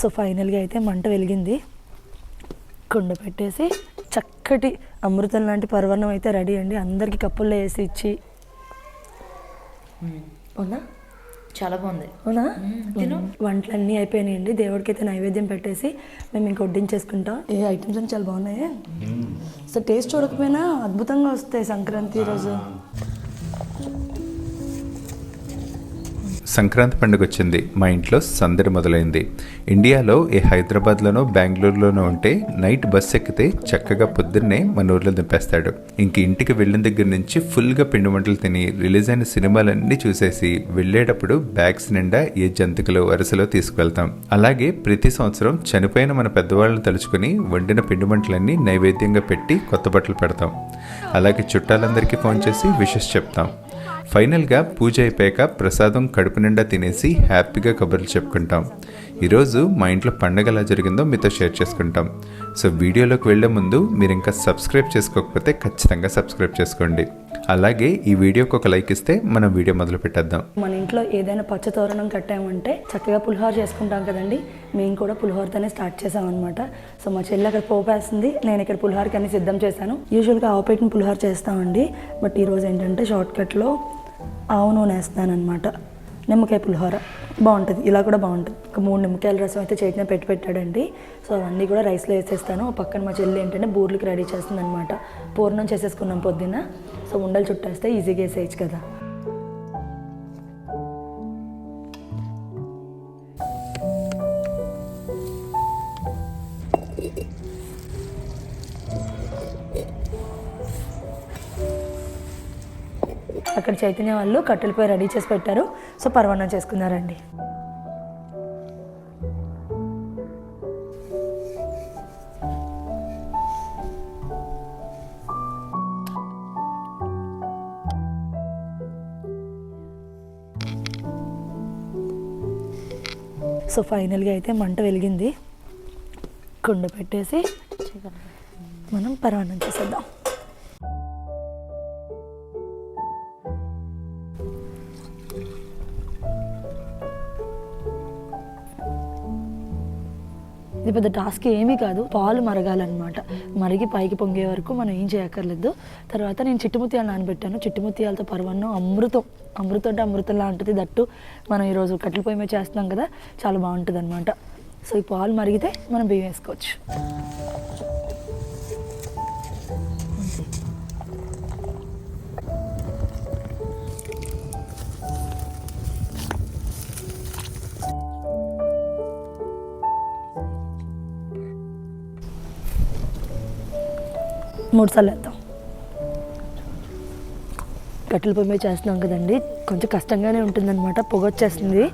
So ఫైనల్గా అయితే మంట వెలిగింది. కుండ పెట్టేసి చక్కటి అమృతం లాంటి పర్వణం అయితే రెడీ అండి. అందరికీ కప్పుల్లో వేసి ఇచ్చి. అవునా? చాలా బాగుంది. అవునా? మ్మ్, తిను. వంటలన్నీ అయిపోయినాయండి. దేవుడికి అయితే నైవేద్యం పెట్టేసి మేము ఇంక వడ్డించేసుకుంటాం. ఏ ఐటమ్స్ అని చాలా బాగున్నాయి? సో టేస్ట్ చూడకపోయినా అద్భుతంగా వస్తాయి సంక్రాంతి రోజు. సంక్రాంతి పండుగ వచ్చింది. మా ఇంట్లో సందడి మొదలైంది. ఇండియాలో ఏ హైదరాబాద్లోనో బెంగళూరులోనో ఉంటే నైట్ బస్ ఎక్కితే చక్కగా పొద్దున్నే మన ఊర్లో దింపేస్తాడు. ఇంక ఇంటికి వెళ్ళిన దగ్గర నుంచి ఫుల్గా పిండి వంటలు తిని రిలీజ్ అయిన సినిమాలన్నీ చూసేసి వెళ్ళేటప్పుడు బ్యాగ్స్ నిండా ఏ జంతికలు వరుసలో తీసుకువెళ్తాం. అలాగే ప్రతి సంవత్సరం చనిపోయిన మన పెద్దవాళ్ళని తలుచుకుని వండిన పిండి వంటలన్నీ నైవేద్యంగా పెట్టి కొత్త బట్టలు పెడతాం. అలాగే చుట్టాలందరికీ ఫోన్ చేసి విషెస్ చెప్తాం. ఫైనల్గా పూజ అయిపోయాక ప్రసాదం కడుపు నిండా తినేసి హ్యాపీగా కబుర్లు చెప్పుకుంటాం. ఈరోజు మా ఇంట్లో పండగ ఎలా జరిగిందో మీతో షేర్ చేసుకుంటాం. సో వీడియోలోకి వెళ్ళే ముందు మీరు ఇంకా సబ్స్క్రైబ్ చేసుకోకపోతే ఖచ్చితంగా సబ్స్క్రైబ్ చేసుకోండి. అలాగే ఈ వీడియోకి ఒక లైక్ ఇస్తే మనం వీడియో మొదలు పెట్టేద్దాం. మన ఇంట్లో ఏదైనా పచ్చ తోరణం కట్టామంటే చక్కగా పులిహోర చేసుకుంటాం కదండి. మేము కూడా పులిహోరతోనే స్టార్ట్ చేసాం అనమాట సో మా చెల్లి అక్కడ పోపేస్తుంది. నేను ఇక్కడ పులిహోరకి అన్ని సిద్ధం చేశాను. యూజువల్గా ఆవు పులిహోర చేస్తామండి. బట్ ఈరోజు ఏంటంటే షార్ట్ కట్లో ఆవు నూనె వేస్తానమాట నిమ్మకాయ పులిహోర. బాగుంటుంది. ఇలా కూడా బాగుంటుంది. ఒక మూడు నిమ్మకాయల రసం అయితే చైతన్య పెట్టి పెట్టాడండి. సో అవన్నీ కూడా రైస్లో వేసేస్తాను. పక్కన మా చెల్లి ఏంటంటే బూర్లకి రెడీ చేస్తుంది అనమాట పూర్ణం చేసేసుకున్నాం పొద్దున్న. సో ఉండలు చుట్టేస్తే ఈజీగా వేసేయచ్చు కదా. చైతన్య వాళ్ళు కట్టెలపై రెడీ చేసి పెట్టారు. సో పర్వణం చేసుకున్నారండి సో ఫైనల్గా అయితే మంట వెలిగింది. కుండ పెట్టేసి మనం పర్వణం చేసేద్దాం. ఇది పెద్ద టాస్క్ ఏమీ కాదు. పాలు మరగాలన్నమాట. మరిగి పైకి పొంగే వరకు మనం ఏం చేయక్కర్లేదు. తర్వాత నేను చిట్టుముత్యాలు నానబెట్టాను. చిట్టుముత్యాలతో పర్వన్నం అమృతం. అమృతం అంటే అమృతం లాంటిది దట్టు మనం ఈరోజు కట్టెల పొయ్యి మీద చేస్తున్నాం కదా చాలా బాగుంటుంది అనమాట సో ఈ పాలు మరిగితే మనం బియ్యం వేసుకోవచ్చు. మూడు సార్లు వేద్దాం. కట్టెల పొయ్యి మీద చేస్తున్నాం కదండి. కొంచెం కష్టంగానే ఉంటుందన్నమాట. పొగ వచ్చేస్తుంది.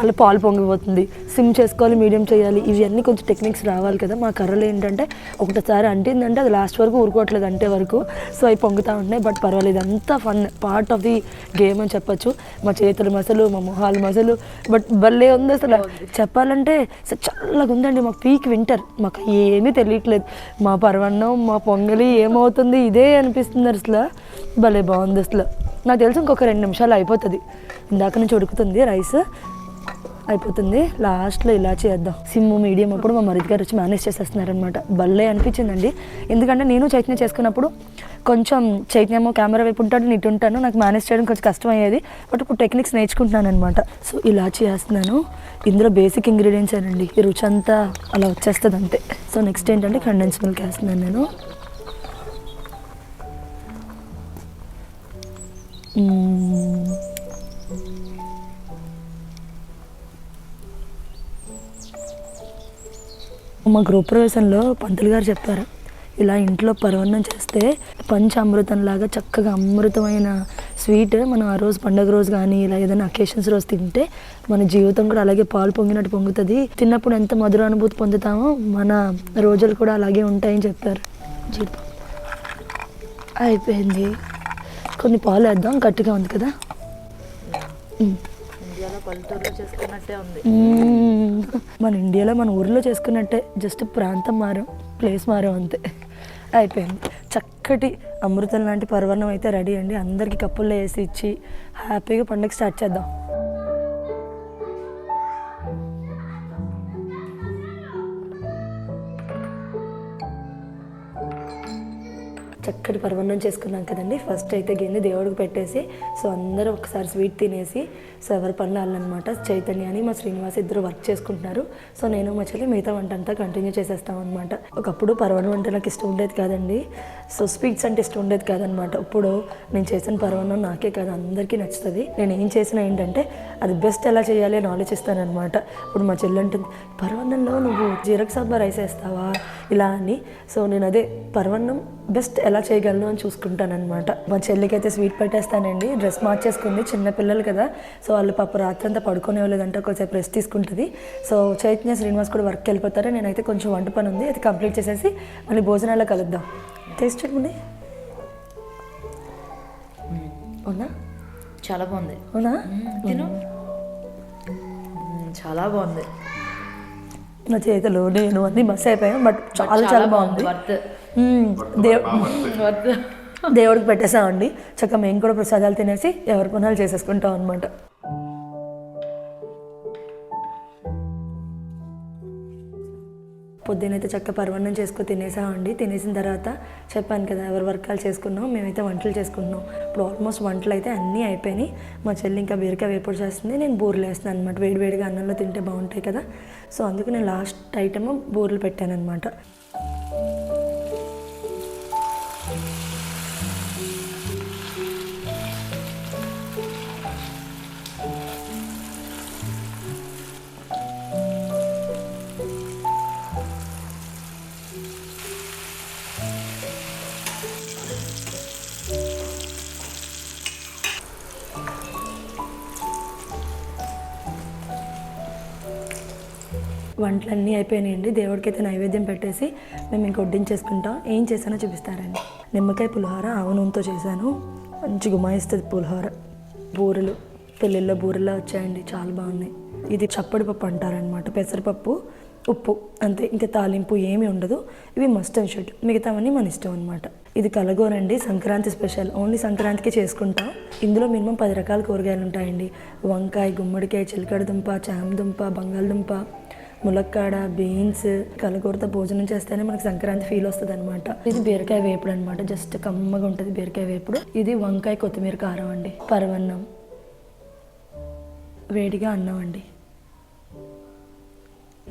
అలా పాలు పొంగిపోతుంది. సిమ్ చేసుకోవాలి మీడియం చేయాలి ఇవన్నీ కొంచెం టెక్నిక్స్ రావాలి కదా. మా కర్రలు ఏంటంటే ఒకటిసారి అంటిందంటే అది లాస్ట్ వరకు ఊరుకోవట్లేదు అంటే వరకు. సో అవి పొంగుతూ ఉంటున్నాయి బట్ పర్వాలేదు అంతా fun part of the game అని చెప్పచ్చు. మా చేతుల మసలు మా మొహాలు మసలు బట్ భలే ఉంది అసలు. చెప్పాలంటే చల్లగా ఉందండి మాకు పీక్ వింటర్. మాకు ఏమీ తెలియట్లేదు. మా పర్వన్నం మా పొంగలి ఏమవుతుంది ఇదే అనిపిస్తుంది అసలు. భలే బాగుంది అసలు. నాకు తెలిసి ఇంకొక రెండు నిమిషాలు అయిపోతుంది. ఇందాక నుంచి ఉడుకుతుంది రైస్. అయిపోతుంది. లాస్ట్లో ఇలా చేద్దాం. సిమ్ మీడియం అప్పుడు మా మరిది గారు వచ్చి మేనేజ్ చేసేస్తున్నారనమాట భలే అనిపించిందండి. ఎందుకంటే నేను చైతన్య చేసుకున్నప్పుడు కొంచెం చైతన్యమో కెమెరా వైపు ఉంటాడు నీటు ఉంటాను. నాకు మేనేజ్ చేయడం కొంచెం కష్టం అయ్యేది బట్ ఇప్పుడు టెక్నిక్స్ నేర్చుకుంటున్నాను అనమాట సో ఇలా చేస్తున్నాను. ఇందులో బేసిక్ ఇంగ్రీడియంట్స్ అండి ఈ రుచి అంతా అలా వచ్చేస్తుంది అంతే. సో నెక్స్ట్ ఏంటంటే కండెన్స్ మిల్క్ వేస్తున్నాను నేను. మ్మ్. మా గృహ ప్రవేశంలో పంతులు గారు చెప్పారు. ఇలా ఇంట్లో పరవన్నం చేస్తే పంచ అమృతం లాగా చక్కగా అమృతమైన స్వీట్ మనం ఆ రోజు పండగ రోజు కానీ ఇలా ఏదైనా అకేషన్స్ రోజు తింటే మన జీవితం కూడా అలాగే పాలు పొంగినట్టు పొంగుతుంది. తిన్నప్పుడు ఎంత మధుర అనుభూతి పొందుతామో మన రోజులు కూడా అలాగే ఉంటాయని చెప్పారు. అయిపోయింది. కొన్ని పాలు వేద్దాం గట్టిగా ఉంది కదా? పల్లెటూరులో చేసుకున్నట్టే ఉంది. మన ఇండియాలో మన ఊర్లో చేసుకున్నట్టే జస్ట్ ప్రాంతం మారాం ప్లేస్ మారాం అంతే. అయిపోయింది. చక్కటి అమృతం లాంటి పర్వణం అయితే రెడీ అండి. అందరికీ కప్పుల్లో వేసి ఇచ్చి హ్యాపీగా పండుగ స్టార్ట్ చేద్దాం. చక్కటి పరమాన్నం చేసుకున్నాం కదండి. ఫస్ట్ అయితే గిన్నె దేవుడికి పెట్టేసి సో అందరూ ఒకసారి స్వీట్ తినేసి సో ఎవరి పనులు వాళ్ళనమాట. చైతన్య అని మా శ్రీనివాస్ ఇద్దరు వర్క్ చేసుకుంటున్నారు. సో నేను మా చెల్లి మిగతా వంట అంతా కంటిన్యూ చేసేస్తాం అనమాట ఒకప్పుడు పర్వణం అంటే నాకు ఇష్టం ఉండేది కాదండి. సో స్వీట్స్ అంటే ఇష్టం ఉండేది కాదనమాట ఇప్పుడు నేను చేసిన పర్వణం నాకే కాదు అందరికీ నచ్చుతుంది. నేను ఏం చేసినా ఏంటంటే అది బెస్ట్ ఎలా చేయాలి అని ఆలోచిస్తానమాట ఇప్పుడు మా చెల్లి అంటుంది పర్వణంలో నువ్వు జీరక సబ్బా రైస్ వేస్తావా? ఇలా అని. సో నేను అదే పర్వణం బెస్ట్ ఎలా చేయగలను అని చూసుకుంటానమాట మా చెల్లికి అయితే స్వీట్ పెట్టేస్తానండి. డ్రెస్ మార్చేసుకుంది చిన్న పిల్లలు కదా. సో వాళ్ళు పాప రాత్రి అంతా పడుకోనివ్వలేదంటే కొంచెంసేపు రెస్ట్ తీసుకుంటుంది. సో చైతన్య శ్రీనివాస్ కూడా వర్క్ వెళ్ళిపోతారు. నేనైతే కొంచెం వంట పని ఉంది అది కంప్లీట్ చేసేసి మళ్ళీ భోజనాల్లో కలుద్దాం. టేస్ట్ చూడండి అవునా? చాలా బాగుంది. అవునా? తిను. చాలా బాగుంది. నా చేతులు నేను అన్ని మస్ అయిపోయాం బట్ చాలా చాలా బాగుంది దేవుడికి పెట్టేసామండి. చక్కగా మేము కూడా ప్రసాదాలు తినేసి ఎవరి పనులు చేసేసుకుంటాం అనమాట పొద్దునైతే చక్క పర్వన్నం చేసుకొని తినేసామండి. తినేసిన తర్వాత చెప్పాను కదా ఎవరి వర్కాలు చేసుకున్నాం మేమైతే వంటలు చేసుకుంటున్నాం. ఇప్పుడు ఆల్మోస్ట్ వంటలు అయితే అన్నీ అయిపోయినాయి. మా చెల్లి ఇంకా బీరకాయ వేపుడు చేస్తుంది నేను బూరెలు వేస్తున్నాను అనమాట వేడివేడిగా అన్నంలో తింటే బాగుంటాయి కదా. సో అందుకు నేను లాస్ట్ ఐటమ్ బూరెలు పెట్టాను అనమాట వంటలన్నీ అయిపోయినాయండి. దేవుడికైతే నైవేద్యం పెట్టేసి మేము ఇంక వడ్డించేసుకుంటాం. ఏం చేశానో చూపిస్తారండి. నిమ్మకాయ పులిహోర ఆవనూనెతో చేశాను. మంచి గుమాయిస్తుంది పులిహోర. బూరెలు పెళ్ళిళ్ళలో బూరెలా వచ్చాయండి. చాలా బాగున్నాయి. ఇది చప్పడి పప్పు అంటారనమాట పెసరపప్పు ఉప్పు అంతే. ఇంకా తాలింపు ఏమీ ఉండదు. ఇవి మస్ట్ అండ్ షుడ్ మిగతావన్నీ మన ఇష్టం అనమాట ఇది కలగోరండి. సంక్రాంతి స్పెషల్. ఓన్లీ సంక్రాంతికి చేసుకుంటాం. ఇందులో మినిమం పది రకాల కూరగాయలు ఉంటాయండి. వంకాయ గుమ్మడికాయ చిలకడదుంప చామదుంప బంగాళదుంప. ములక్కాడ బీన్స్ కలగూరతో భోజనం చేస్తేనే మనకి సంక్రాంతి ఫీల్ వస్తుంది అనమాట ఇది బీరకాయ వేపుడు అనమాట జస్ట్ కమ్మగా ఉంటుంది బీరకాయ వేపుడు. ఇది వంకాయ కొత్తిమీర కారం అండి. పరవన్నం. వేడిగా అన్నం అండి.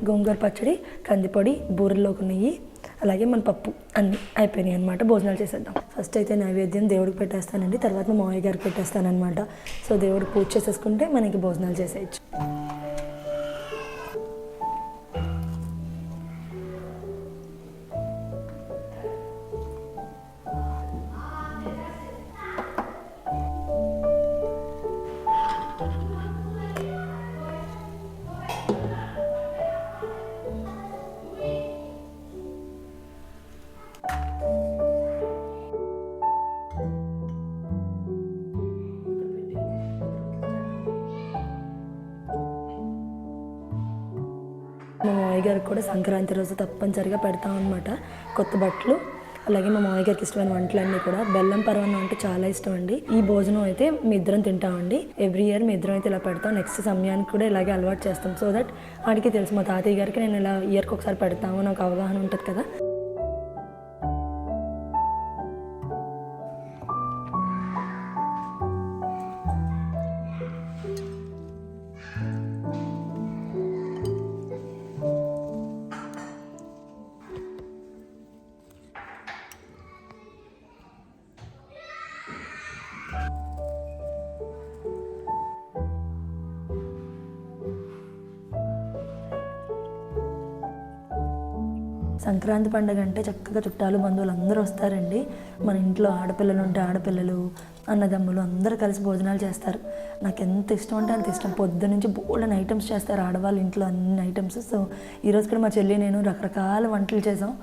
గోంగూర పచ్చడి కందిపొడి బూరెల్లోకి నెయ్యి అలాగే మన పప్పు అన్నీ అయిపోయినాయి అనమాట భోజనాలు చేసేద్దాం. ఫస్ట్ అయితే నైవేద్యం దేవుడికి పెట్టేస్తానండి. తర్వాత మా మామయ్య గారికి పెట్టేస్తానమాట సో దేవుడికి పూజ చేసేసుకుంటే మనకి భోజనాలు చేసేయచ్చు. గారికి కూడా సంక్రాంతి రోజు తప్పనిసరిగా పెడతాం అనమాట కొత్త బట్టలు అలాగే మా మామయ్య గారికి ఇష్టమైన వంటలన్నీ కూడా. బెల్లం పరవన్నం అంటే చాలా ఇష్టం అండి. ఈ భోజనం అయితే మీ ఇద్దరం తింటామండి ఎవ్రీ ఇయర్ మీ ఇద్దరం అయితే ఇలా పెడతాం. నెక్స్ట్ సమయానికి కూడా ఇలాగే అలవాటు చేస్తాం. సో దట్ వాడికి తెలుసు మా తాతయ్య గారికి నేను ఇలా ఇయర్కి ఒకసారి పెడతాము నాకు అవగాహన ఉంటుంది కదా. సంక్రాంతి పండుగ అంటే చక్కగా చుట్టాలు బంధువులు అందరూ వస్తారండి. మన ఇంట్లో ఆడపిల్లలు ఉంటే ఆడపిల్లలు అన్నదమ్ములు అందరూ కలిసి భోజనాలు చేస్తారు. నాకు ఎంత ఇష్టం అంటే అంత ఇష్టం. పొద్దు నుంచి బోల్డెన్ ఐటమ్స్ చేస్తారు ఆడవాళ్ళు ఇంట్లో అన్ని ఐటమ్స్. సో ఈరోజు కూడా మా చెల్లి నేను రకరకాల వంటలు చేసాం.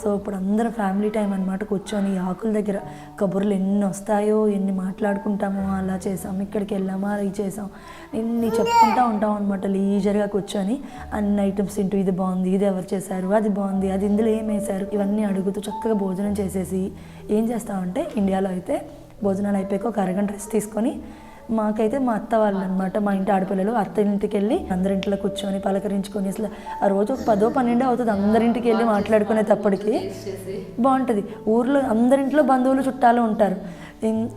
సో ఇప్పుడు అందరం ఫ్యామిలీ టైం అనమాట కూర్చొని ఆకుల దగ్గర కబుర్లు ఎన్ని వస్తాయో ఎన్ని మాట్లాడుకుంటామో అలా చేసాం ఇక్కడికి వెళ్ళామా అది చేసాం ఎన్ని చెప్పుకుంటా ఉంటాం అనమాట లీజర్గా కూర్చొని అన్ని ఐటమ్స్ తింటూ ఇది బాగుంది ఇది ఎవరు చేశారు అది బాగుంది అది ఇందులో ఏం వేశారు ఇవన్నీ అడుగుతూ చక్కగా భోజనం చేసేసి ఏం చేస్తామంటే ఇండియాలో అయితే భోజనాలు అయిపోయాక ఒక అరగంట రెస్ట్ తీసుకొని మాకైతే మా అత్త వాళ్ళు అనమాట మా ఇంటి ఆడపిల్లలు. అత్త ఇంటికి వెళ్ళి అందరింట్లో కూర్చొని పలకరించుకొని అసలు ఆ రోజు ఒక పదో పన్నెండో అవుతుంది. అందరింటికి వెళ్ళి మాట్లాడుకునేటప్పటికి బాగుంటుంది ఊర్లో అందరింట్లో బంధువులు చుట్టాలు ఉంటారు.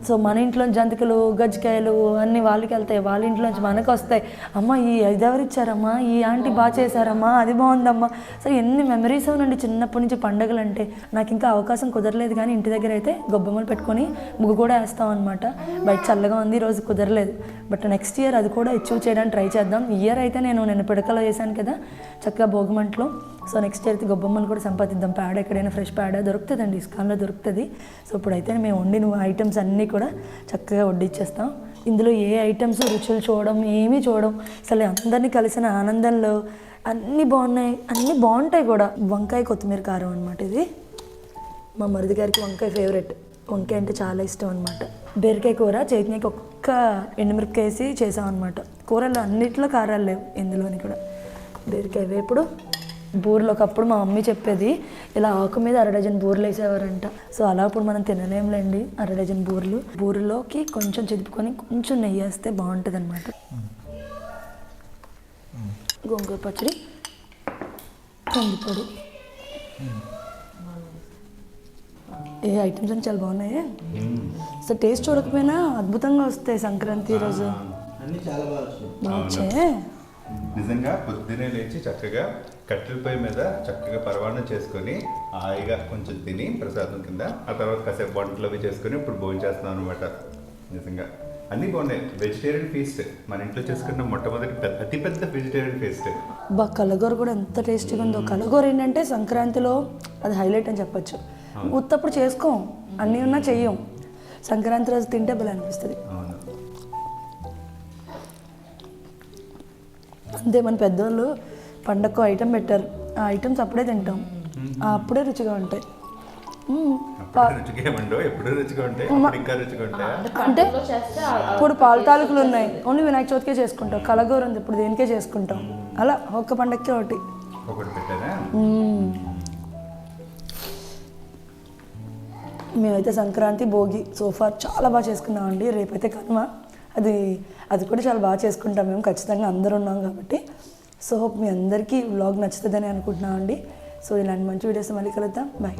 సో మన ఇంట్లో జంతికలు గజ్జికాయలు అన్నీ వాళ్ళకి వెళ్తాయి. వాళ్ళ ఇంట్లోంచి మనకు వస్తాయి. అమ్మ ఈ ఇది ఇచ్చారమ్మా ఈ ఆంటీ బాగా చేశారమ్మా? అది బాగుందమ్మా. సో ఎన్ని మెమరీస్ అవునండి చిన్నప్పటి నుంచి పండగలు అంటే నాకు ఇంకా అవకాశం కుదరలేదు కానీ ఇంటి దగ్గర అయితే గొబ్బెమ్మలు పెట్టుకొని ముగ్గు కూడా వేస్తాం అనమాట బయట చల్లగా ఉంది ఈ రోజు కుదరలేదు. బట్ నెక్స్ట్ ఇయర్ అది కూడా అచీవ్ చేయడానికి ట్రై చేద్దాం. ఈ ఇయర్ అయితే నేను నిన్న పిడకలో చేశాను కదా చక్కగా భోగిమంటలో సో నెక్స్ట్ ఇయర్ అయితే గొబ్బమ్మలు కూడా సంపాదిద్దాం. పేడ ఎక్కడైనా ఫ్రెష్ పేడ దొరుకుతుందండి ఇస్కాన్లో దొరుకుతుంది. సో ఇప్పుడైతే మేము వండిన ఐటమ్స్ అన్నీ కూడా చక్కగా వడ్డిచ్చేస్తాం. ఇందులో ఏ ఐటమ్స్ రుచులు చూడడం ఏమీ చూడడం అసలు అందరినీ కలిసిన ఆనందంలో అన్నీ బాగున్నాయి అన్నీ బాగుంటాయి కూడా. వంకాయ కొత్తిమీర కారం అనమాట ఇది. మా మరిది గారికి వంకాయ ఫేవరెట్ వంకాయ అంటే చాలా ఇష్టం అనమాట బీరకాయ కూర చైతన్యకి ఒక్క ఎండుమిరపకాయ వేసి చేసాం అనమాట కూరలో అన్నిట్లో కారాలు లేవు ఇందులోని కూడా. బీరకాయ వేపుడు బూరెలు ఒకప్పుడు మా మమ్మీ చెప్పేది ఇలా ఆకు మీద అర డజన్ బూరెలు వేసేవారంట. సో అలా ఇప్పుడు మనం తినలేంలేండి అర డజన్ బూరెలు. బూరెలోకి కొంచెం చిదుపుకొని కొంచెం నెయ్యి వేస్తే బాగుంటుంది అనమాట గోంగూర పచ్చడి కందిపొడి ఏ ఐటమ్స్ అని చాలా బాగున్నాయి? సో టేస్ట్ చూడకపోయినా అద్భుతంగా వస్తాయి సంక్రాంతి రోజు. అన్ని నిజంగా పొద్దునే లేచి చక్కగా కట్టెల పొయ్యి మీద చక్కగా పరవాణం చేసుకొని హాయిగా కొంచెం తిని ప్రసాదం కింద ఆ తర్వాత కాసేపు వంటలు అవి చేసుకొని ఇప్పుడు భోజనం చేస్తున్నాం అనమాట నిజంగా. అన్నీ బాగున్నాయి. వెజిటేరియన్ ఫీస్ట్ మన ఇంట్లో చేసుకున్న మొట్టమొదటి అతి పెద్ద వెజిటేరియన్ ఫీస్ట్ బా కలగూర కూడా ఎంత టేస్టీగా ఉందో. కలగూర ఏంటంటే సంక్రాంతిలో అది హైలైట్ అని చెప్పొచ్చు. ఉత్తప్పుడు చేసుకోం. అన్నీ ఉన్నా చెయ్యం. సంక్రాంతి రోజు తింటే భలే అనిపిస్తుంది. అంతే మన పెద్దోళ్ళు పండగకు ఐటెం పెట్టారు. ఆ ఐటమ్స్ అప్పుడే తింటాం. అప్పుడే రుచిగా ఉంటాయి. అంటే చేస్తే ఇప్పుడు పాల తాలూకులు ఉన్నాయి. ఓన్లీ వినాయక చవితికే చేసుకుంటాం. కలగూర ఉంది ఇప్పుడు దేనికే చేసుకుంటాం? అలా ఒక్క పండగకే ఒకటి. మేమైతే సంక్రాంతి భోగి సోఫా చాలా బాగా చేసుకున్నామండి. రేపైతే కనుమ. అది అది కూడా చాలా బాగా చేసుకుంటాం మేము ఖచ్చితంగా అందరూ ఉన్నాం కాబట్టి. సో మీ అందరికీ వ్లాగ్ నచ్చుతుందని అనుకుంటున్నామండి. సో ఇలాంటి మంచి వీడియోస్ మళ్ళీ కలుద్దాం. బాయ్